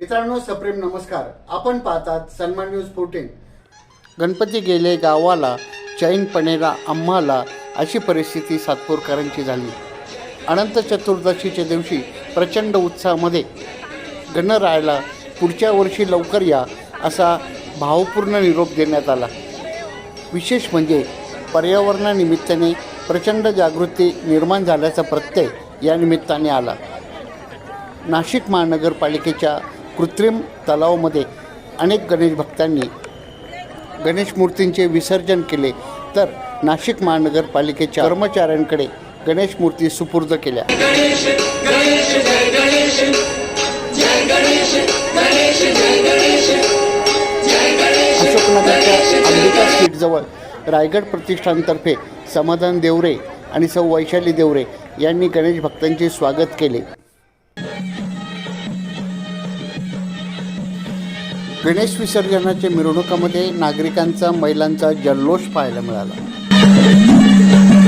मित्रांनो सप्रेम नमस्कार. आपण पाहतात सन्मान न्यूज फोर्टीन गणपती गेले गावाला चैन पणेला आम्हाला अशी परिस्थिती सातपूरकरांची झाली. अनंत चतुर्दशीच्या दिवशी प्रचंड उत्साहामध्ये गणरायाला पुढच्या वर्षी लवकर या असा भावपूर्ण निरोप देण्यात आला. विशेष म्हणजे पर्यावरणानिमित्ताने प्रचंड जागृती निर्माण झाल्याचा प्रत्यय या निमित्ताने आला. नाशिक महानगरपालिकेच्या कृत्रिम तलावामध्ये अनेक गणेश भक्तांनी गणेश मूर्तींचे विसर्जन केले. तर नाशिक महानगरपालिकेच्या कर्मचाऱ्यांकडे गणेश मूर्ती सुपूर्द केल्या. अशोकनगरच्या अंबिका स्ट्रीटजवळ रायगड प्रतिष्ठानतर्फे समाधान देवरे आणि सौ वैशाली देवरे यांनी गणेश भक्तांचे स्वागत केले. गणेश विसर्जनाच्या मिरवणुकामध्ये नागरिकांचा महिलांचा जल्लोष पाहायला मिळाला.